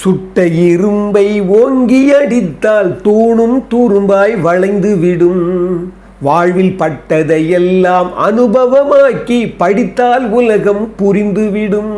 சுட்ட இரும்பை ஓங்கி அடித்தால் தூணும் தூரும்பாய் வளைந்து விடும். வாழ்வில் பட்டதையெல்லாம் அனுபவமாக்கி படித்தால் உலகம் புரிந்துவிடும்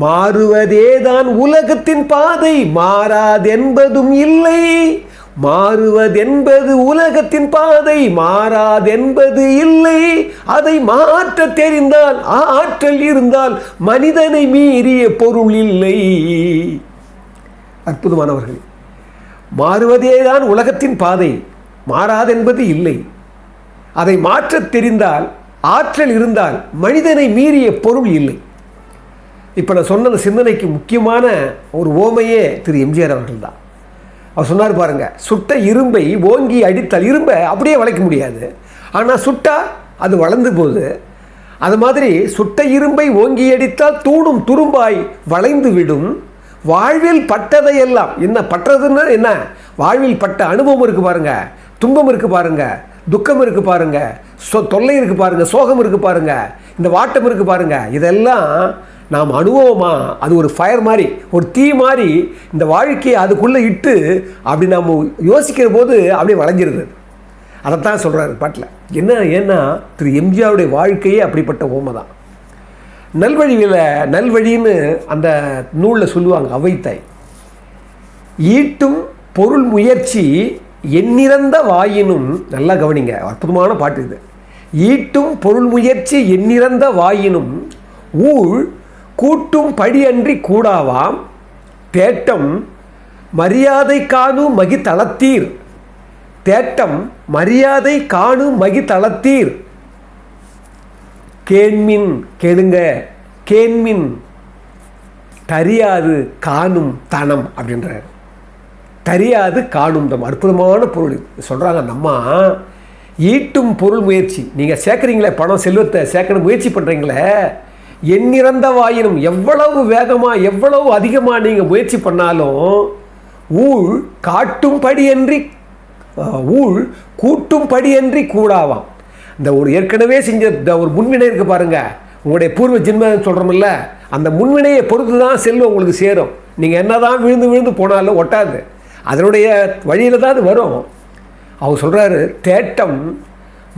மாறுவதேதான் உலகத்தின் பாதை மாறாதென்பதும் இல்லை. மாறுவதென்பது உலகத்தின் பாதை மாறாதென்பது இல்லை. அதை மாற்ற தெரிந்தால் ஆற்றல் இருந்தால் மனிதனை மீறிய பொருள் இல்லை. அற்புதமானவர்கள் மாறுவதேதான் உலகத்தின் பாதை மாறாதென்பது இல்லை. அதை மாற்றத் தெரிந்தால் ஆற்றல் இருந்தால் மனிதனை மீறிய பொருள் இல்லை. இப்போ நான் சொன்ன சிந்தனைக்கு முக்கியமான ஒரு ஓமையே திரு எம்ஜிஆர் அவர்கள் தான் அவர் சொன்னார் பாருங்க சுட்ட இரும்பை ஓங்கி அடித்தால் இரும்பை அப்படியே வளைக்க முடியாது. ஆனால் சுட்டா அது வளர்ந்து போகுது. அது மாதிரி சுட்ட இரும்பை ஓங்கி அடித்தால் தூணும் துரும்பாய் வளைந்து விடும். வாழ்வில் பட்டதையெல்லாம் என்ன பட்டதுன்னா என்ன? வாழ்வில் பட்ட அனுபவம் இருக்குது பாருங்க துன்பம் இருக்குது பாருங்க துக்கம் இருக்குது பாருங்க சொ தொல்லை இருக்குது பாருங்க சோகம் இருக்குது பாருங்க இந்த வாட்டம் இருக்குது பாருங்க இதெல்லாம் நாம் அனுபவமாக அது ஒரு ஃபயர் மாதிரி ஒரு தீ மாதிரி இந்த வாழ்க்கையை அதுக்குள்ளே இட்டு அப்படி நம்ம யோசிக்கிற போது அப்படியே வளைஞ்சிருது. அதைத்தான் சொல்கிறாரு பாட்டில். என்ன ஏன்னா திரு எம்ஜிஆருடைய வாழ்க்கையே அப்படிப்பட்ட ஓமை தான். நல்வழியில் நல்வழின்னு அந்த நூலில் சொல்லுவாங்க அவைத்தாய். ஈட்டும் பொருள் முயற்சி எண்ணிறந்த வாயினும் நல்லா கவனிங்க அற்புதமான பாட்டு இது. ஈட்டும் பொருள் முயற்சி எண்ணிறந்த வாயினும் ஊழ் கூட்டும் படியன்றி கூடாவாம். தேட்டம் மரியாதை காணும் மகிதளத்தீர். தேட்டம் மரியாதை காணும் மகிதளத்தீர். கேண்மின் கேளுங்க கேண்மின் தரியாது காணும் தனம் அப்படின்றார். தரியாது காணும் தம் அற்புதமான பொருள் சொல்கிறாங்க நம்ம ஈட்டும் பொருள் முயற்சி. நீங்கள் சேர்க்குறீங்களே பணம் செல்வத்தை சேர்க்கணும் முயற்சி பண்ணுறீங்களே எண்ணிறந்த வாயினும் எவ்வளவு வேகமாக எவ்வளவு அதிகமாக நீங்கள் முயற்சி பண்ணாலும் ஊழ் காட்டும் படியன்றி ஊழ் கூட்டும் படியன்றி கூடாவாம். இந்த ஒரு ஏற்கனவே செஞ்ச இந்த ஒரு முன்வினை இருக்குது பாருங்கள் உங்களுடைய பூர்வ ஜென்மன்னு சொல்கிறோம்ல அந்த முன்வினையை பொறுத்து தான் செல்வம் உங்களுக்கு சேரும். நீங்கள் என்னதான் விழுந்து விழுந்து போனாலும் ஒட்டாது. அதனுடைய வழியில் தான் அது வரும். அவர் சொல்கிறாரு தேட்டம்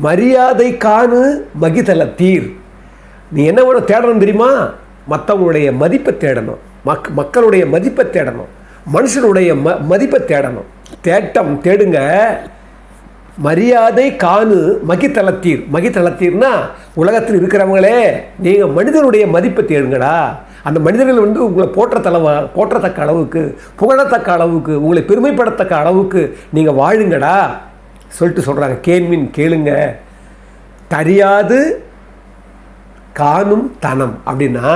மரியாதை காணு மகிதல தீர். நீ என்ன வேணும் தேடணும் தெரியுமா? மற்றவங்களுடைய மதிப்பை தேடணும். மக் மக்களுடைய மதிப்பை தேடணும். மனுஷனுடைய ம மதிப்பை தேடணும். தேட்டம் தேடுங்க. மரியாதை காணு மகித்தளத்தீர். மகித்தளத்தீர்னா உலகத்தில் இருக்கிறவங்களே நீங்கள் மனிதனுடைய மதிப்பை தேடுங்கடா. அந்த மனிதர்கள் வந்து உங்களை போற்றத்தளவ போற்றத்தக்க அளவுக்கு புகழத்தக்க அளவுக்கு உங்களை பெருமைப்படத்தக்க அளவுக்கு நீங்கள் வாழுங்கடா. சொல்லிட்டு சொல்கிறாங்க கேள்வின் கேளுங்க. தெரியாது காணும் தனம். அப்படின்னா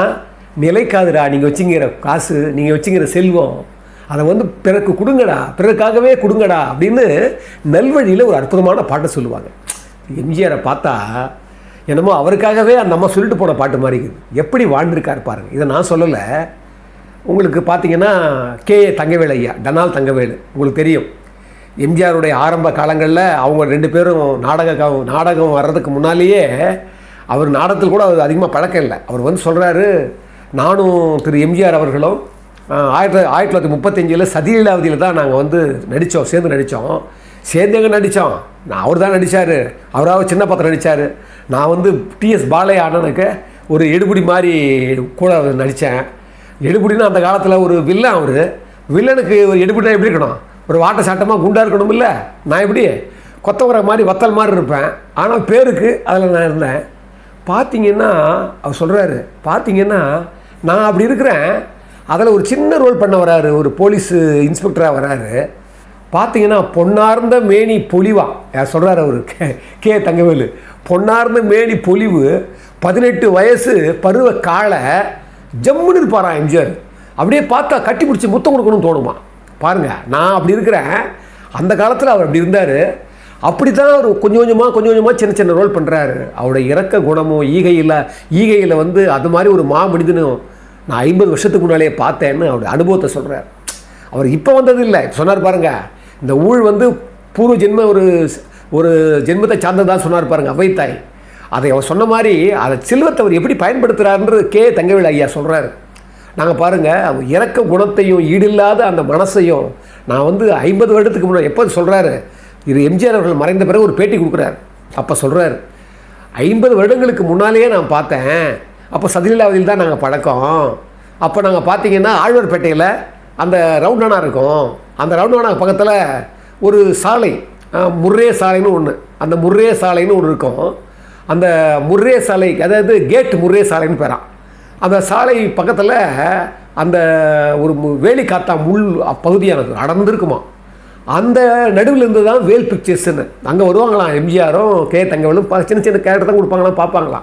நிலைக்காதுடா நீங்கள் வச்சுங்கிற காசு நீங்கள் வச்சுங்கிற செல்வம் அதை வந்து பிறக்கு கொடுங்கடா பிறருக்காகவே கொடுங்கடா அப்படின்னு நல்வழியில் ஒரு அற்புதமான பாட்டை சொல்லுவாங்க. எம்ஜிஆரை பார்த்தா என்னமோ அவருக்காகவே அந்த அம்மா சொல்லிட்டு போன பாட்டு மாதிரி இருக்குது. எப்படி வாழ்ந்திருக்காரு பாருங்க. இதை நான் சொல்லலை. உங்களுக்கு பார்த்தீங்கன்னா கே. தங்கவேலு ஐயா டனால் தங்கவேலு உங்களுக்கு தெரியும். எம்ஜிஆருடைய ஆரம்ப காலங்களில் அவங்க ரெண்டு பேரும் நாடக நாடகம் வர்றதுக்கு முன்னாலேயே அவர் நாடகத்தில் கூட அவர் அதிகமாக பழக்கம் இல்லை. அவர் வந்து சொல்கிறாரு நானும் திரு எம்ஜிஆர் அவர்களும் ஆயிரத்தி ஆயிரத்தி தொள்ளாயிரத்தி முப்பத்தஞ்சில் சதிலீலாவதியில் தான் நாங்கள் வந்து நடித்தோம் சேர்ந்து நடித்தோம் சேர்ந்து எங்கே நடித்தோம் நான் அவர் தான் நடித்தார் அவராக சின்ன பத்திரம் நடித்தார் நான் வந்து டிஎஸ் பாலைய அண்ணனுக்கு ஒரு எடுபடி மாதிரி கூட நடித்தேன் எடுபடினா அந்த காலத்தில் ஒரு வில்லன் அவர். வில்லனுக்கு ஒரு எடுபடினா எப்படி இருக்கணும்? ஒரு வாட்ட சாட்டமாக குண்டாக இருக்கணும் இல்லை நான் எப்படி? கொத்தவரை மாதிரி வத்தல் மாதிரி இருப்பேன். ஆனால் பேருக்கு அதில் நான் இருந்தேன். பார்த்தீங்கன்னா அவர் சொல்கிறாரு பார்த்தீங்கன்னா நான் அப்படி இருக்கிறேன் அதில் ஒரு சின்ன ரோல் பண்ண வராரு ஒரு போலீஸ் இன்ஸ்பெக்டராக வராரு. பார்த்தீங்கன்னா பொன்னார்ந்த மேனி பொலிவா யார் சொல்கிறார் அவர்? K K Thangavelu. பொன்னார்ந்த மேனி பொலிவு பதினெட்டு வயசு பருவ காலை ஜம்முன்னு இருப்பாராம் எம்ஜிஆர்? அப்படியே பார்த்தா கட்டி பிடிச்சி முத்தம் கொடுக்கணும்னு தோணுமா? பாருங்கள் நான் அப்படி இருக்கிறேன் அந்த காலத்தில் அவர் அப்படி இருந்தார். அப்படி தான் அவர் கொஞ்சம் கொஞ்சமாக கொஞ்சம் கொஞ்சமாக சின்ன சின்ன ரோல் பண்ணுறாரு அவருடைய இறக்க குணமும் ஈகையில் ஈகையில் வந்து அது மாதிரி ஒரு மா மனிதனும் நான் ஐம்பது வருஷத்துக்கு முன்னாலே பார்த்தேன்னு அவருடைய அனுபவத்தை சொல்கிறார் அவர் இப்போ வந்தது இல்லை சொன்னார் பாருங்கள் இந்த ஊழ் வந்து பூர்வ ஜென்ம ஒரு ஒரு ஜென்மத்தை சார்ந்ததான் சொன்னார் பாருங்க அவைத்தாய். அதை அவர் சொன்ன மாதிரி அதை செல்வத்தை அவர் எப்படி பயன்படுத்துகிறாருன்றது கே தங்கவேல் ஐயா சொல்கிறாரு நாங்கள் பாருங்கள் அவர் இறக்க குணத்தையும் ஈடில்லாத அந்த மனசையும் நான் வந்து ஐம்பது வருடத்துக்கு முன்னாடி எப்போ சொல்கிறாரு இது எம்ஜிஆர் அவர்கள் மறைந்த பிறகு ஒரு பேட்டி கொடுக்குறாரு. அப்போ சொல்கிறாரு ஐம்பது வருடங்களுக்கு முன்னாலேயே நான் பார்த்தேன். அப்போ சதிலீலாவதியில் தான் நாங்கள் பழக்கம். அப்போ நாங்கள் பார்த்தீங்கன்னா ஆழ்வார்பேட்டையில் அந்த ரவுண்டானா இருக்கும். அந்த ரவுண்டானா பக்கத்தில் ஒரு சாலை முர்ரே சாலைன்னு ஒன்று அந்த முர்ரே சாலைன்னு ஒன்று இருக்கும். அந்த முர்ரே சாலை அதாவது கேட் முர்ரே சாலைன்னு பேரான் அந்த சாலை பக்கத்தில் அந்த ஒரு வேலி காத்தா முள் அப்பகுதியானது அடர்ந்துருக்குமா அந்த நடுவில் இருந்து தான் வேல் பிக்சர்ஸ்னு அங்கே வருவாங்களாம் எம்ஜிஆரும் கே தங்கவேலும். ப- சின்ன சின்ன கேரக்டர் தான் கொடுப்பாங்களாம் பார்ப்பாங்களாம்.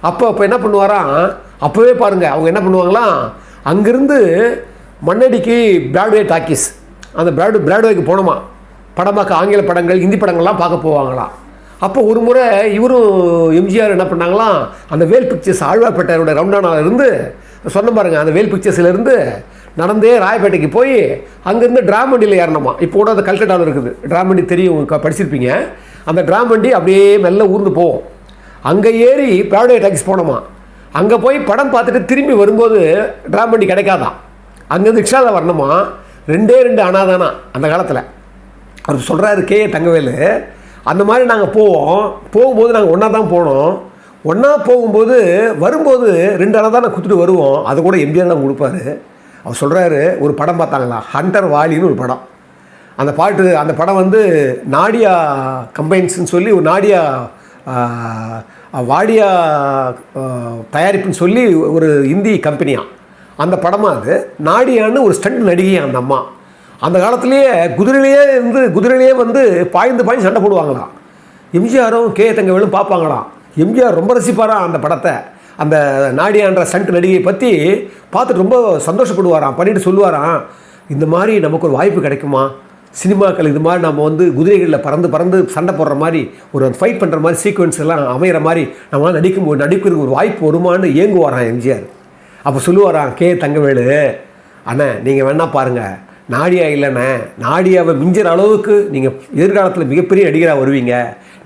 அப்போ அப்போ என்ன பண்ணுவாராம் அப்போவே பாருங்கள் அவங்க என்ன பண்ணுவாங்களாம்? அங்கேருந்து மண்ணடிக்கு பிராட்வே டாக்கீஸ். அந்த பிராட் பிராட்வேக்கு போனோமா படம் பார்க்க ஆங்கில படங்கள் ஹிந்தி படங்கள்லாம் பார்க்க போவாங்களாம். அப்போ ஒரு முறை இவரும் எம்ஜிஆர் என்ன பண்ணாங்களாம்? அந்த வேல் பிக்சர்ஸ் ஆழ்வார்பேட்டையோட ரவுண்டானால இருந்து சொன்ன பாருங்க அந்த வேல் பிக்சர்ஸ்லேருந்து நடந்தே ராயப்பேட்டைக்கு போய் அங்கேருந்து டிராமண்டியில் ஏறணுமா. இப்போ கூட அந்த கல்கட்டாவில் இருக்குது. டிராமண்டி தெரியும் படிச்சிருப்பீங்க. அந்த டிராமண்டி அப்படியே மெல்ல ஊர்ந்து போகும். அங்கே ஏறி பிராட்வே டாக்ஸ் போனோமா அங்கே போய் படம் பார்த்துட்டு திரும்பி வரும்போது டிராமண்டி கிடைக்காதான் அங்கேருந்து ரிக்ஷாவில் வரணுமா. ரெண்டே ரெண்டு அனாதானா அந்த காலத்தில். அவர் சொல்கிறாரு கே. தங்கவேலு அந்த மாதிரி நாங்கள் போவோம். போகும்போது நாங்கள் ஒன்றா தான் போனோம். ஒன்றா போகும்போது வரும்போது ரெண்டு அளவு தான் கொடுத்துட்டு வருவோம். அது கூட எம்ஜிஆர் தான் கொடுப்பாரு. அவர் சொல்கிறாரு ஒரு படம் பார்த்தாங்களா? ஹண்டர் வாலின்னு ஒரு படம். அந்த பாட்டு அந்த படம் வந்து நாடியா கம்பைன்ஸ்னு சொல்லி ஒரு நாடியா வாடியா தயாரிப்புன்னு சொல்லி ஒரு இந்தி கம்பெனியாக அந்த படமாக அது. நாடியான்னு ஒரு ஸ்டண்ட் நடிகை அந்த அம்மா. அந்த காலத்திலேயே குதிரையிலேயே இருந்து குதிரையிலேயே வந்து பாய்ந்து பாய்ந்து சண்டை போடுவாங்களாம். எம்ஜிஆரும் கே தங்கவேலும் பார்ப்பாங்களாம். எம்ஜிஆர் ரொம்ப ரசிப்பாராம் அந்த படத்தை? அந்த நாடியான்ற சண்ட் நடிகையை பற்றி பார்த்துட்டு ரொம்ப சந்தோஷப்படுவாராம் பண்ணிட்டு சொல்லுவாராம் இந்த மாதிரி நமக்கு ஒரு வாய்ப்பு கிடைக்குமா? சினிமாக்கள் இது மாதிரி நம்ம வந்து குதிரைகளில் பறந்து பறந்து சண்டை போடுற மாதிரி ஒரு ஃபைட் பண்ணுற மாதிரி சீக்வன்ஸ் எல்லாம் அமைகிற மாதிரி நம்மளால் நடிக்கும் நடிக்கிறதுக்கு ஒரு வாய்ப்பு வருமான்னு ஏங்குவாராம் எம்ஜிஆர். அப்போ சொல்லுவாராம் கே தங்கவேலு அண்ணே நீங்கள் வேணால் பாருங்கள் நாடியா இல்லைண்ணே நாடியாவை மிஞ்சிற அளவுக்கு நீங்கள் எதிர்காலத்தில் மிகப்பெரிய நடிகராக வருவீங்க.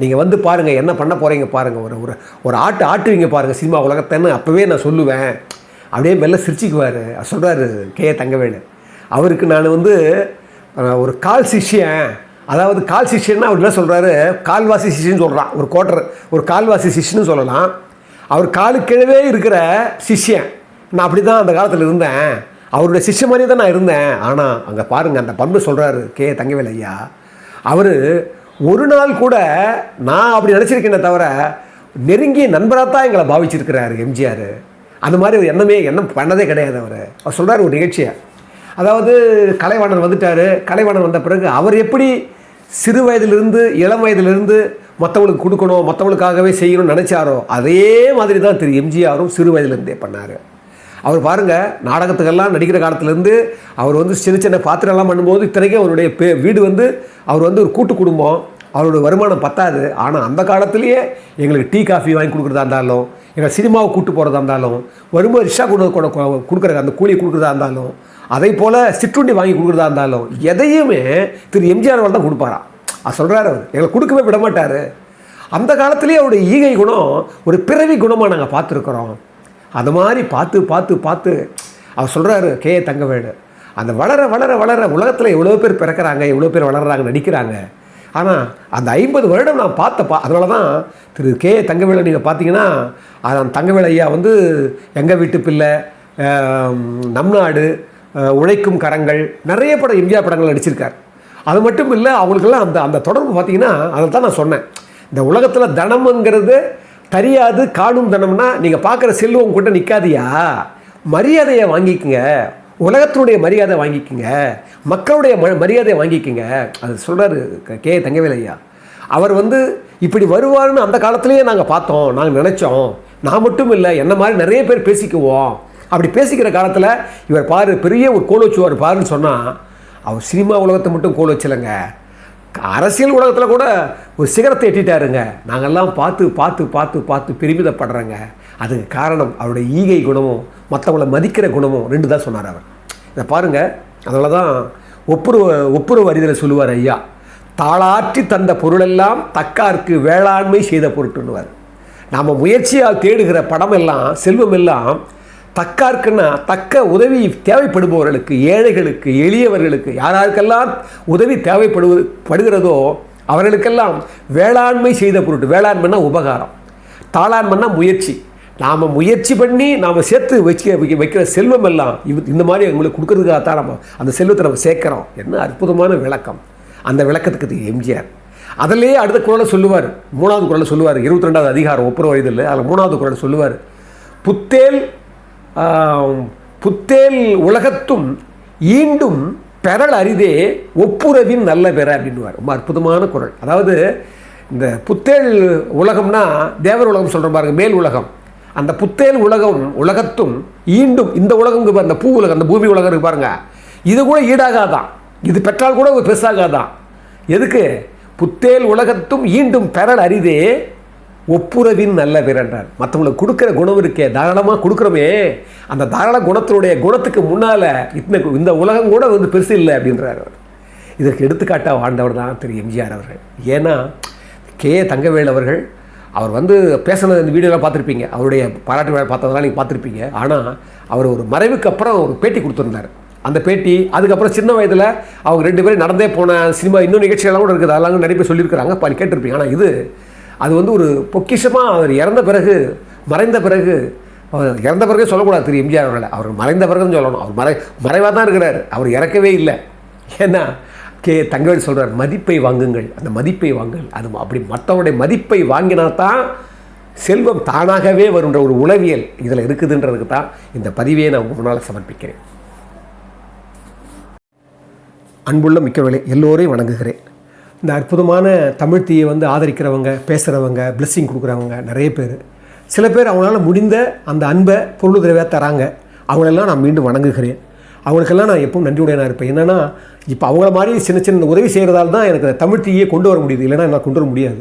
நீங்கள் வந்து பாருங்கள் என்ன பண்ண போகிறீங்க பாருங்கள் ஒரு ஒரு ஒரு ஆட்டு ஆட்டுவீங்க பாருங்கள் சினிமா உலகத்தைன்னு அப்போவே நான் சொல்லுவேன். அப்படியே மெல்ல சிரிச்சிக்குவார். சொல்கிறாரு கே. தங்கவேணு அவருக்கு நான் வந்து ஒரு கால் சிஷ்யன். அதாவது கால் சிஷ்யன்னா அவர் என்ன சொல்கிறாரு கால்வாசி சிஷ்யன்னு சொல்கிறான் ஒரு கோட்டர் ஒரு கால்வாசி சிஷ்யன்னு சொல்லலாம். அவர் காலுக்கிழவே இருக்கிற சிஷ்யன். நான் அப்படி தான் அந்த காலத்தில் இருந்தேன். அவருடைய சிஷ்ய மாதிரி தான் நான் இருந்தேன். ஆனால் அங்கே பாருங்கள் அந்த பண்பு சொல்கிறாரு கே. தங்கவேல் ஐயா. அவர் ஒரு நாள் கூட நான் அப்படி நினச்சிருக்கேனே தவிர நெருங்கிய நண்பராக தான் எங்களை பாவிச்சிருக்கிறாரு எம்ஜிஆர். அந்த மாதிரி ஒரு எண்ணமே எண்ணம் பண்ணதே கிடையாது அவர். அவர் சொல்கிறார் ஒரு நிகழ்ச்சியை. அதாவது கலைவாணன் வந்துட்டார். கலைவாணன் வந்த பிறகு அவர் எப்படி சிறு வயதிலிருந்து இளம் வயதிலிருந்து மற்றவங்களுக்கு கொடுக்கணும் மற்றவங்களுக்காகவே செய்யணும்னு நினச்சாரோ அதே மாதிரி தான் திரு எம்ஜிஆரும் சிறு வயதிலிருந்தே பண்ணார். அவர் பாருங்கள் நாடகத்துக்கெல்லாம் நடிக்கிற காலத்துலேருந்து அவர் வந்து சின்ன சின்ன பாத்திரம்லாம் பண்ணும்போது இத்தனைக்கும் அவருடைய பே வீடு வந்து அவர் வந்து ஒரு கூட்டு குடும்பம். அவரோட வருமானம் பத்தாது. ஆனால் அந்த காலத்துலேயே எங்களுக்கு டீ காஃபி வாங்கி கொடுக்குறதா இருந்தாலும் எங்கள் சினிமாவை கூட்டு போகிறதா இருந்தாலும் வரும்போது ரிஷா கொண்டு கூட கொடுக்குற அந்த கூலியை கொடுக்குறதா இருந்தாலும் அதே போல் சிற்றுண்டி வாங்கி கொடுக்குறதா இருந்தாலும் எதையுமே திரு எம்ஜிஆர் தான் கொடுப்பாராம் அது சொல்கிறாரு அவர். எங்களை கொடுக்கவே விட மாட்டார் அந்த காலத்துலேயே அவருடைய ஈகை குணம் ஒரு பிறவி குணமாக நாங்கள் பார்த்துருக்குறோம். அது மாதிரி பார்த்து பார்த்து பார்த்து அவர் சொல்கிறாரு கே. தங்கவேடு அந்த வளர வளர வளர உலகத்தில் எவ்வளோ பேர் பிறக்கிறாங்க எவ்வளோ பேர் வளர்கிறாங்க நடிக்கிறாங்க. ஆனால் அந்த ஐம்பது வருடம் நான் பார்த்தப்பா அதனால தான் திரு கே. தங்கவேலை நீங்கள் பார்த்தீங்கன்னா அதான் தங்கவேலை ஐயா வந்து எங்கள் வீட்டு பிள்ளை நம் நாடு உழைக்கும் கரங்கள் நிறைய படம் எம்ஜிஆர் படங்கள் நடிச்சிருக்கார். அது மட்டும் இல்லை அவங்களுக்கெல்லாம் அந்த அந்த தொடர்பு பார்த்தீங்கன்னா அதை தான் நான் சொன்னேன். இந்த உலகத்தில் தனம்ங்கிறது தெரியாது காணும் தனம்னா நீங்கள் பார்க்குற செல்வம் கூட நிற்காதியா மரியாதையை வாங்கிக்கங்க. உலகத்தினுடைய மரியாதை வாங்கிக்கங்க. மக்களுடைய ம மரியாதையை வாங்கிக்கங்க. அது சொல்கிறாரு கே தங்கவேலையா அவர் வந்து இப்படி வருவார்னு அந்த காலத்துலேயே நாங்கள் பார்த்தோம் நாங்கள் நினச்சோம். நான் மட்டும் இல்லை என்ன மாதிரி நிறைய பேர் பேசிக்குவோம். அப்படி பேசிக்கிற காலத்தில் இவர் பாரு பெரிய ஒரு கோல் வச்சுவார் பாருன்னு சொன்னால் அவர் சினிமா உலகத்தை மட்டும் கோல் வச்சலைங்க. அரசியல் உலகத்தில் கூட ஒரு சிகரத்தை எட்டிட்டாருங்க. நாங்கள்லாம் பார்த்து பார்த்து பார்த்து பார்த்து பெருமிதப்படுறோங்க. அதுக்கு காரணம் அவருடைய ஈகை குணமும் மற்றவங்கள மதிக்கிற குணமும் ரெண்டு தான் சொன்னார் அவர். இதை பாருங்கள் அதனால தான் ஒப்புரவு ஒப்புரவு அறிதலை சொல்லுவார் ஐயா. தாளாற்றி தந்த பொருளெல்லாம் தக்கார்க்கு வேளாண்மை செய்த பொருட்டுன்னுவார். நாம் முயற்சியால் தேடுகிற படமெல்லாம் செல்வமெல்லாம் தக்கார்க்குன்னா தக்க உதவி தேவைப்படுபவர்களுக்கு ஏழைகளுக்கு எளியவர்களுக்கு யாராருக்கெல்லாம் உதவி தேவைப்படுவது படுகிறதோ அவர்களுக்கெல்லாம் வேளாண்மை செய்த பொருட்டு வேளாண்மைன்னா உபகாரம் தாளாண்மைன்னா முயற்சி. நாம் முயற்சி பண்ணி நாம் சேர்த்து வச்சு வைக்கிற செல்வம் எல்லாம் இந்த மாதிரி எங்களுக்கு கொடுக்கறதுக்காக தான் நம்ம அந்த செல்வத்தை நம்ம சேர்க்குறோம். என்ன அற்புதமான விளக்கம். அந்த விளக்கத்துக்கு எம்ஜிஆர். அதிலேயே அடுத்த குரலை சொல்லுவார். மூணாவது குரலை சொல்லுவார். இருபத்தி ரெண்டாவது அதிகாரம் ஒப்புற வயதில். அதில் மூணாவது குரலை சொல்லுவார். புத்தேல் புத்தேல் உலகத்தும் ஈண்டும் பெறல் அரிதே ஒப்புரவின் நல்ல பெற அப்படின்வார் ரொம்ப அற்புதமான குரல். அதாவது இந்த புத்தேல் உலகம்னா தேவர் உலகம் சொல்கிற பாருங்க மேல் உலகம். அந்த புத்தேல் உலகம் உலகத்தும் ஈண்டும் இந்த உலகம் அந்த பூ உலகம் அந்த பூமி உலகம் இருக்கு பாருங்க. இது கூட ஈடாகாதான் இது பெற்றால் கூட பெருசாகாதான் எதுக்கு? புத்தேல் உலகத்தும் ஈண்டும் பெறல் அரிதே ஒப்புரவின் நல்ல பிறன்றார் மற்றவங்களுக்கு கொடுக்குற குணம் இருக்கே தாராளமாக கொடுக்குறோமே. அந்த தாராள குணத்தினுடைய குணத்துக்கு முன்னால் இத்தனை இந்த உலகம் கூட வந்து பெருசு இல்லை அப்படின்றார் அவர். இதற்கு எடுத்துக்காட்டாக வாழ்ந்தவர் தான் திரு எம்ஜிஆர் அவர்கள். ஏன்னா கே. தங்கவேல் அவர்கள் அவர் வந்து பேசின இந்த வீடியோலாம் பார்த்துருப்பீங்க. அவருடைய பாராட்டு விழா பார்த்ததெல்லாம் நீங்கள் பார்த்துருப்பீங்க. ஆனால் அவர் ஒரு மறைவுக்கு அப்புறம் ஒரு பேட்டி கொடுத்துருந்தார். அந்த பேட்டி அதுக்கப்புறம் சின்ன வயதில் அவங்க ரெண்டு பேரும் நடந்தே போன சினிமா இன்னும் நிகழ்ச்சிகள்லாம் கூட இருக்குது. அதெல்லாம் நிறைய பேர் சொல்லியிருக்கிறாங்க. அப்ப கேட்டிருப்பீங்க. ஆனால் இது அது வந்து ஒரு பொக்கிஷமாக அவர் இறந்த பிறகு மறைந்த பிறகு அவர் இறந்த பிறகு சொல்லக்கூடாது திரு எம்ஜிஆர் அவர்களை. அவர் மறைந்த பிறகுன்னு சொல்லணும். அவர் மறை மறைவாக தான் இருக்கிறார். அவர் இறக்கவே இல்லை. ஏன்னா கே தங்கவேல் சொல்கிறார் மதிப்பை வாங்குங்கள். அந்த மதிப்பை வாங்குங்கள். அது அப்படி மற்றவருடைய மதிப்பை வாங்கினா தான் செல்வம் தானாகவே வருன்ற ஒரு உளவியல் இதில் இருக்குதுன்றதுக்கு தான் இந்த பதிவையை நான் உங்கள் முன்னால் சமர்ப்பிக்கிறேன். அன்புள்ள மிக்கவர்களே எல்லோரையும் வணங்குகிறேன். இந்த அற்புதமான தமிழ் தீயை வந்து ஆதரிக்கிறவங்க பேசுகிறவங்க பிளெஸ்ஸிங் கொடுக்குறவங்க நிறைய பேர். சில பேர் அவங்களால முடிந்த அந்த அன்பை பொருளுதவியாக தராங்க. அவங்களெல்லாம் நான் மீண்டும் வணங்குகிறேன். அவங்களுக்கெல்லாம் நான் எப்பவும் நன்றியுடையனாக இருப்பேன். என்னென்னா இப்போ அவங்கள மாதிரி சின்ன சின்ன உதவி செய்கிறதால தான் எனக்கு அந்த தமிழ் கொண்டு வர முடியுது. இல்லைன்னா நான் கொண்டு வர முடியாது.